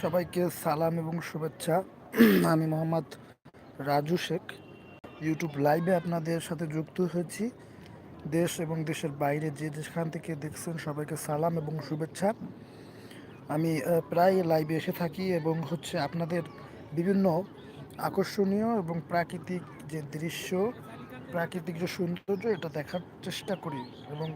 সবাইকে সালাম এবং শুভেচ্ছা। আমি মোহাম্মদ রাজু শেখ। ইউটিউব লাইভে আপনাদের সাথে যুক্ত হয়েছি। দেশ এবং দেশের বাইরে যে যেখান থেকে দেখছেন সবাইকে সালাম এবং শুভেচ্ছা। আমি প্রায় লাইভে এসে থাকি এবং হচ্ছে আপনাদের বিভিন্ন আকর্ষণীয় এবং প্রাকৃতিক যে দৃশ্য প্রাকৃতিক যে সৌন্দর্য, এটা দেখার চেষ্টা করি এবং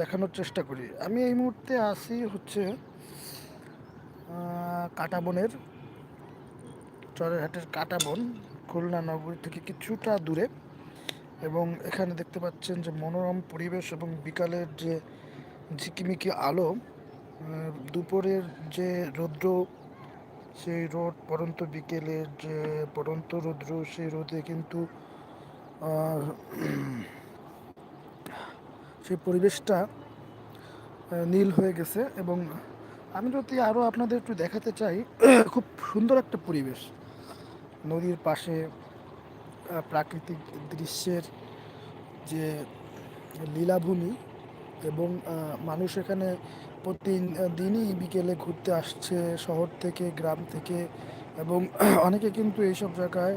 দেখানোর চেষ্টা করি। আমি এই মুহূর্তে আছি হচ্ছে কাটাবনের, চরেরহাটের কাটাবন, খুলনা নগরী থেকে কিছুটা দূরে এবং এখানে দেখতে পাচ্ছেন যে মনোরম পরিবেশ এবং বিকালের যে ঝিকিমিকি আলো দুপুরের যে রৌদ্র, সেই রোদ পরন্ত বিকেলের যে পরন্ত রৌদ্র, সেই রোদে কিন্তু সেই পরিবেশটা নীল হয়ে গেছে এবং আমি যদি আরও আপনাদের একটু দেখাতে চাই, খুব সুন্দর একটা পরিবেশ। নদীর পাশে প্রাকৃতিক দৃশ্যের যে লীলাভূমি এবং মানুষ এখানে প্রতিদিনই বিকেলে ঘুরতে আসছে শহর থেকে, গ্রাম থেকে এবং অনেকে কিন্তু এইসব জায়গায়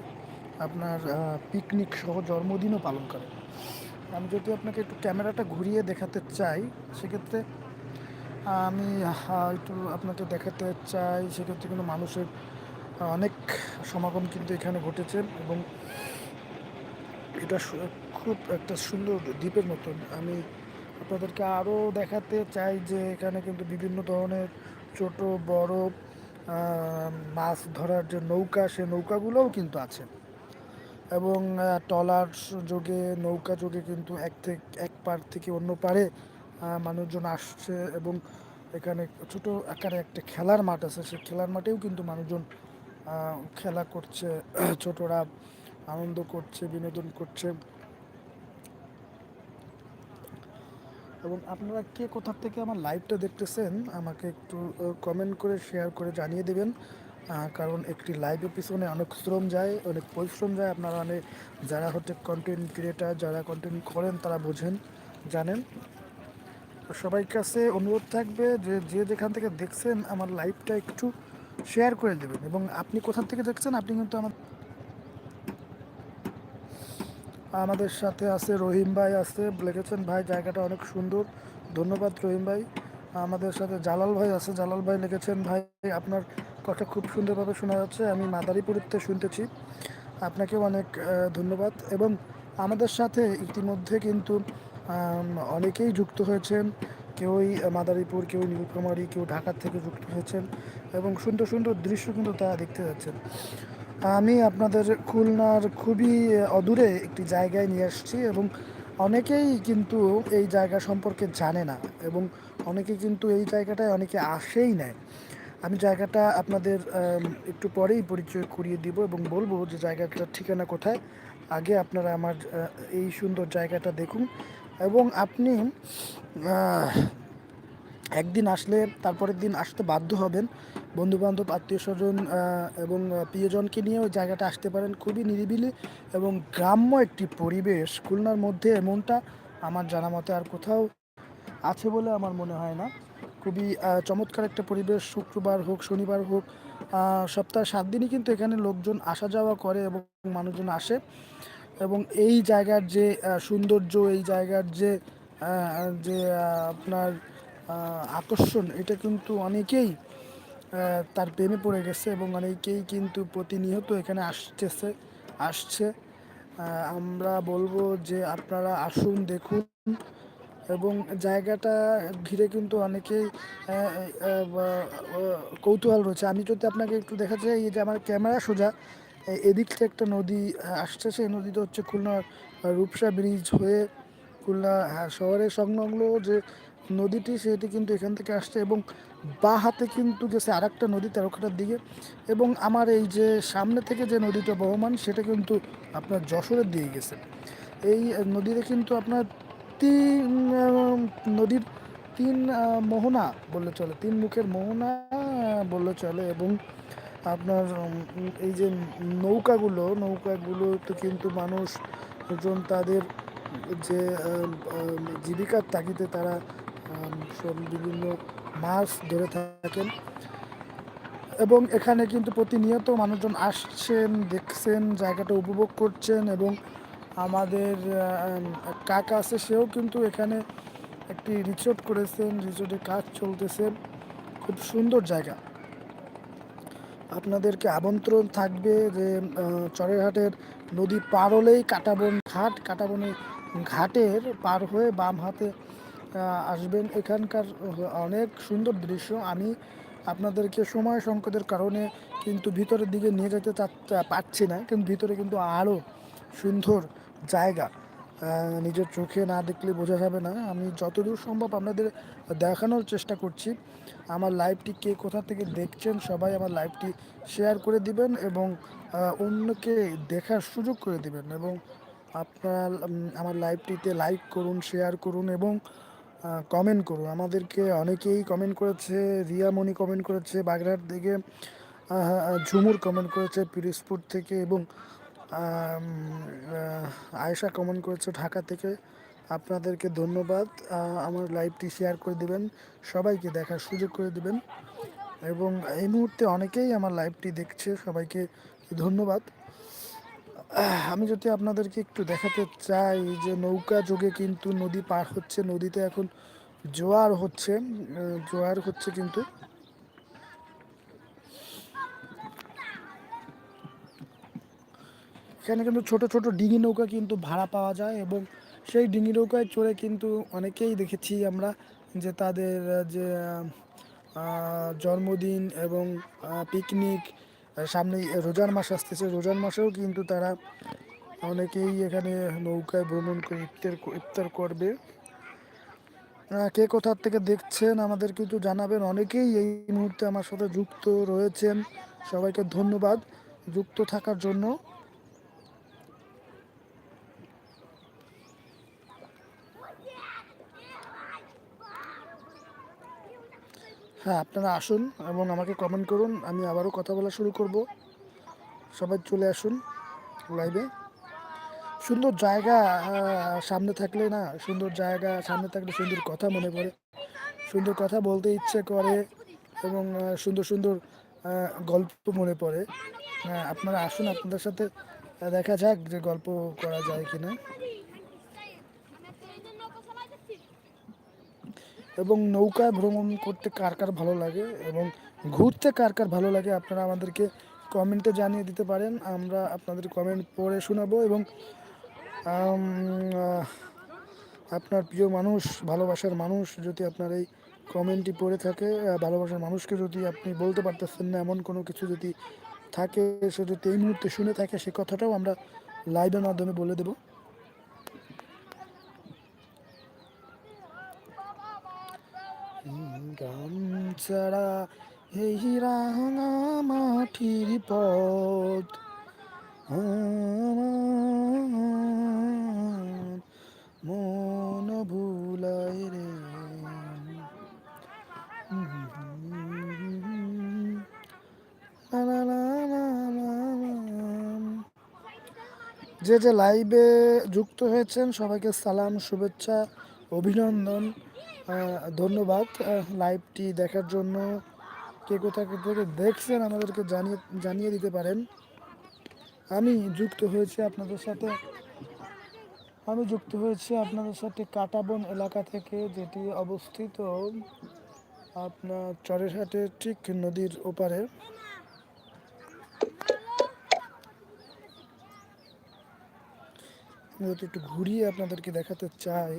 আপনার পিকনিক সহ জন্মদিনও পালন করে আমি যদি আপনাকে একটু ক্যামেরাটা ঘুরিয়ে দেখাতে চাই, সেক্ষেত্রে, আমি একটু আপনাকে দেখাতে চাই, সেক্ষেত্রে কিন্তু মানুষের অনেক সমাগম কিন্তু এখানে ঘটেছে এবং এটা খুব একটা সুন্দর দ্বীপের মতন। আমি আপনাদেরকে আরও দেখাতে চাই যে এখানে কিন্তু বিভিন্ন ধরনের ছোট, বড় মাছ ধরার যে নৌকা, সে নৌকাগুলোও কিন্তু আছে। এবং ট্রলার যোগে, নৌকা যোগে কিন্তু এক থেকে এক পার থেকে অন্য পারে মানুষজন আসছে এবং এখানে ছোট আকারে একটা খেলার মাঠ আছে সেই খেলার মাঠেও কিন্তু মানুষজন খেলা করছে, ছোটরা আনন্দ করছে, বিনোদন করছে। এবং আপনারা কে কোথা থেকে আমার লাইভটা দেখতেছেন, আমাকে একটু কমেন্ট করে শেয়ার করে জানিয়ে দেবেন। কারণ একটি লাইভের পিছনে অনেক শ্রম যায়, অনেক পরিশ্রম যায়। আপনারা অনেক যারা হচ্ছে কন্টেন্ট ক্রিয়েটার যারা কন্টেন্ট করেন, তারা বোঝেন, জানেন। সবাই কাছে অনুরোধ থাকবে যে যে যেখান থেকে দেখছেন আমার লাইভটা একটু শেয়ার করে দেবেন এবং আপনি কোথা থেকে দেখছেন, আপনি কিন্তু আমার আমাদের সাথে আছে রহিম ভাই আছে লিখেছেন ভাই, জায়গাটা অনেক সুন্দর। ধন্যবাদ রহিম ভাই। আমাদের সাথে জালাল ভাই আছে, জালাল ভাই লিখেছেন ভাই, আপনার কথা খুব সুন্দরভাবে শোনা যাচ্ছে, আমি মাদারীপুরতে শুনতেছি। আপনাকেও অনেক ধন্যবাদ। এবং আমাদের সাথে ইতিমধ্যে কিন্তু অনেকেই যুক্ত হয়েছেন। কেউই মাদারীপুর কেউ নীলফামারী, কেউ ঢাকার থেকে যুক্ত হয়েছেন এবং সুন্দর সুন্দর দৃশ্য কিন্তু তারা দেখতে যাচ্ছেন। আমি আপনাদের খুলনার খুবই অদূরে একটি জায়গায় নিয়ে আসছি এবং অনেকেই কিন্তু এই জায়গা সম্পর্কে জানে না এবং অনেকে কিন্তু এই জায়গাটায় অনেকে আসেই নেয় আমি জায়গাটা আপনাদের একটু পরেই পরিচয় করিয়ে দিব এবং বলব যে জায়গাটার ঠিকানা কোথায়। আগে আপনারা আমার এই সুন্দর জায়গাটা দেখুন এবং আপনি একদিন আসলে তারপরের দিন আসতে বাধ্য হবেন। বন্ধু বান্ধব আত্মীয় স্বজন এবং প্রিয়জনকে নিয়ে ওই জায়গাটা আসতে পারেন। খুবই নিরিবিলি এবং গ্রাম্য একটি পরিবেশ। খুলনার মধ্যে এমনটা আমার জানা মতে আর কোথাও আছে বলে আমার মনে হয় না। খুবই চমৎকার একটা পরিবেশ। শুক্রবার হোক, শনিবার হোক সপ্তাহে সাত দিনই কিন্তু এখানে লোকজন আসা যাওয়া করে এবং মানুষজন আসে। এবং এই জায়গার যে সৌন্দর্য, এই জায়গার যে যে আপনার আকর্ষণ, এটা কিন্তু অনেকেই তার প্রেমে পড়ে গেছে এবং অনেকেই কিন্তু প্রতিনিয়ত এখানে আসতেছে, আসছে। আমরা বলব যে আপনারা আসুন, দেখুন। এবং জায়গাটা ঘিরে কিন্তু অনেকেই কৌতূহল রয়েছে। আমি যদি আপনাকে একটু দেখা চাই এই যে আমার ক্যামেরা সোজা এদিক থেকে একটা নদী আসছে। সেই নদীটা হচ্ছে খুলনা রূপসা ব্রিজ হয়ে খুলনা শহরের সংলগ্ন যে নদীটি, সেটি কিন্তু এখান থেকে আসছে এবং বা হাতে কিন্তু গেছে আর একটা নদী তেরোখাটার দিকে এবং আমার এই যে সামনে থেকে যে নদীটা বহমান, সেটা কিন্তু আপনার যশোরের দিকে গেছে। এই নদীতে কিন্তু আপনার তিন নদীর তিন মোহনা বললে চলে। তিন মুখের মোহনা বললে চলে এবং আপনার এই যে নৌকাগুলো নৌকাগুলো তো কিন্তু মানুষজন তাদের যে জীবিকার তাগিদে তারা সব বিভিন্ন মাছ ধরে থাকেন এবং এখানে কিন্তু প্রতিনিয়ত মানুষজন আসছেন, দেখছেন, জায়গাটা উপভোগ করছেন এবং আমাদের কাকা আছে, সেও কিন্তু এখানে একটি রিসোর্ট করেছেন রিসোর্টে কাজ চলতেছে। খুব সুন্দর জায়গা। আপনাদেরকে আমন্ত্রণ থাকবে যে চরেরহাটের নদী পার হলেই কাটাবন ঘাট, কাটাবনে ঘাটের পার হয়ে বাম হাতে আসবেন। এখানকার অনেক সুন্দর দৃশ্য। আমি আপনাদেরকে সময় সংকটের কারণে কিন্তু ভিতরের দিকে নিয়ে যেতে পারছি না, কিন্তু ভিতরে কিন্তু আরও সুন্দর জায়গা। নিজের চোখে না দেখলে বোঝা যাবে না। আমি যতদূর সম্ভব আপনাদের দেখানোর চেষ্টা করছি। আমার লাইভটি কে কোথা থেকে দেখছেন সবাই আমার লাইভটি শেয়ার করে দিবেন এবং অন্যকে দেখার সুযোগ করে দিবেন এবং আপনার আমার লাইভটিতে লাইক করুন শেয়ার করুন এবং কমেন্ট করুন। আমাদেরকে অনেকেই কমেন্ট করেছে রিয়ামণি কমেন্ট করেছে আহ, আহ, ঝুমুর কমেন্ট করেছে পিরিসপুর থেকে এবং আয়েশা কমেন্ট করেছে ঢাকা থেকে। আপনাদেরকে ধন্যবাদ। আমার লাইভটি শেয়ার করে দিবেন, সবাইকে দেখার সুযোগ করে দিবেন। এবং এই মুহূর্তে অনেকেই আমার লাইভটি দেখছে, সবাইকে ধন্যবাদ। আমি যদি আপনাদেরকে একটু দেখাতে চাই যে নৌকা যোগে কিন্তু নদী পার হচ্ছে, নদীতে এখন জোয়ার হচ্ছে জোয়ার হচ্ছে কিন্তু। এখানে কিন্তু ছোট ছোট ডিঙি নৌকা কিন্তু ভাড়া পাওয়া যায় এবং সেই ডিঙি নৌকায় চড়ে কিন্তু অনেকেই দেখেছি আমরা যে তাদের যে জন্মদিন এবং পিকনিক সামনে রোজার মাস আসতেছে। রোজার মাসেও কিন্তু তারা অনেকেই এখানে নৌকায় ভ্রমণ করে ইফতার ইফতার করবে। কে কোথার থেকে দেখছেন আমাদের কিন্তু জানাবেন। অনেকেই এই মুহূর্তে আমার সাথে যুক্ত রয়েছেন। সবাইকে ধন্যবাদ যুক্ত থাকার জন্য। হ্যাঁ আপনারা আসুন এবং আমাকে কমেন্ট করুন। আমি আবারও কথা বলা শুরু করব। সবাই চলে আসুন লাইভে সুন্দর জায়গা সামনে থাকলে না, সুন্দর জায়গা, সামনে থাকলে সুন্দর কথা মনে পড়ে। সুন্দর কথা বলতে ইচ্ছে করে এবং সুন্দর সুন্দর গল্প মনে পড়ে। আপনারা আসুন, আপনাদের সাথে দেখা যাক যে গল্প করা যায় কিনা। এবং নৌকায় ভ্রমণ করতে কার কার ভালো লাগে এবং ঘুরতে কার কার ভালো লাগে আপনারা আমাদেরকে কমেন্টে জানিয়ে দিতে পারেন। আমরা আপনাদের কমেন্ট পড়ে শোনাবো এবং আপনার প্রিয় মানুষ, ভালোবাসার মানুষ যদি আপনার এই কমেন্টটি পড়ে থাকে ভালোবাসার মানুষকে যদি আপনি বলতে পারতেছেন না, এমন কোনো কিছু যদি থাকে, সে যদি এই মুহূর্তে শুনে থাকে, সে কথাটাও আমরা লাইভের মাধ্যমে বলে দেবো। গাম ছাড়া এই রাঙা মাটির পথ। মন ভুলাই রে। যে যে লাইভে যুক্ত হয়েছেন, সবাইকে সালাম, শুভেচ্ছা, অভিনন্দন। ধন্যবাদ। লাইভটি দেখার জন্য কে কোথা থেকে দেখছেন আমাদেরকে জানিয়ে জানিয়ে দিতে পারেন। আমি যুক্ত হয়েছি আপনাদের সাথে। আমি যুক্ত হয়েছি আপনাদের সাথে কাটাবন এলাকা থেকে, যেটি অবস্থিত আপনার চরেরহাটের ঠিক নদীর ওপারে। একটু ঘুরিয়ে আপনাদেরকে দেখাতে চাই।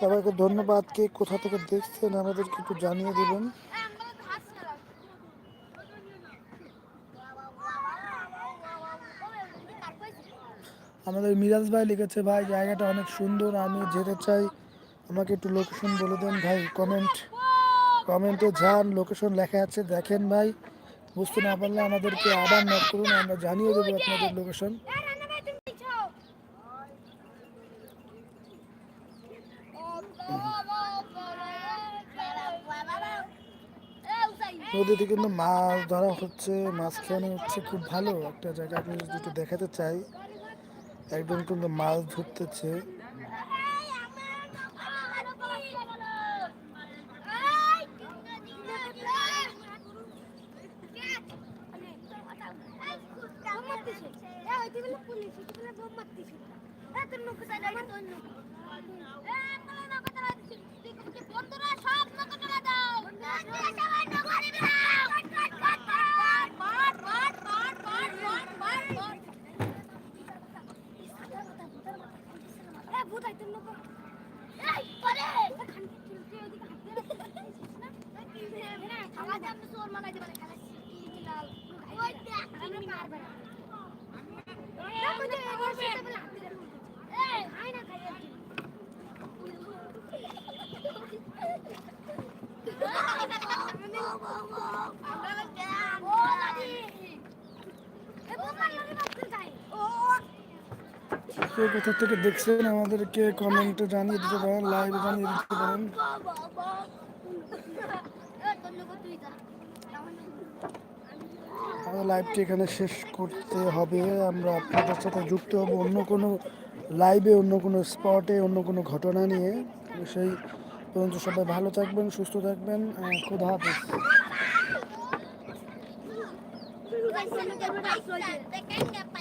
সবাইকে ধন্যবাদ। কে কোথা থেকে দেখছেন আমাদেরকে একটু জানিয়ে দেবেন। আমাদের মিরাজ ভাই লিখেছে, ভাই, জায়গাটা অনেক সুন্দর আমি যেতে চাই। আমাকে একটু লোকেশন বলে দেন ভাই কমেন্ট কমেন্টে যান লোকেশন লেখা আছে, দেখেন ভাই। বুঝতে না পারলে আমাদেরকে আবার নক করুন, আমরা জানিয়ে দেবো আপনাদের লোকেশন নদীতে কিন্তু মাছ ধরা হচ্ছে, মাছ খেয়ানো হচ্ছে। খুব ভালো একটা জায়গা। আপনি যদি একটু দেখাতে চাই, একদম কিন্তু মাছ ধরতেছে। বন্ধুরা সব নৌকা চলে দাও সবাই নৌকা নিবে দাও মার মার মার মার মার মার মার এ ভূত আইতে নৌকা এই পরে খাওয়া দাম চোর মাগাই দিবে খেলা ওই দেখ আমরা মারবে না এই হাই না খাই কে কোথা থেকে দেখছেন আমাদেরকে কমেন্টে জানিয়ে দিতে পারেন লাইভে জানিয়ে দিতে পারেন। আমাদের লাইভটি এখানে শেষ করতে হবে আমরা আপনাদের সাথে যুক্ত হব অন্য কোনো লাইভে অন্য কোনো স্পটে অন্য কোনো ঘটনা নিয়ে সেই পর্যন্ত সবাই ভালো থাকবেন সুস্থ থাকবেন খুদা হাফিজ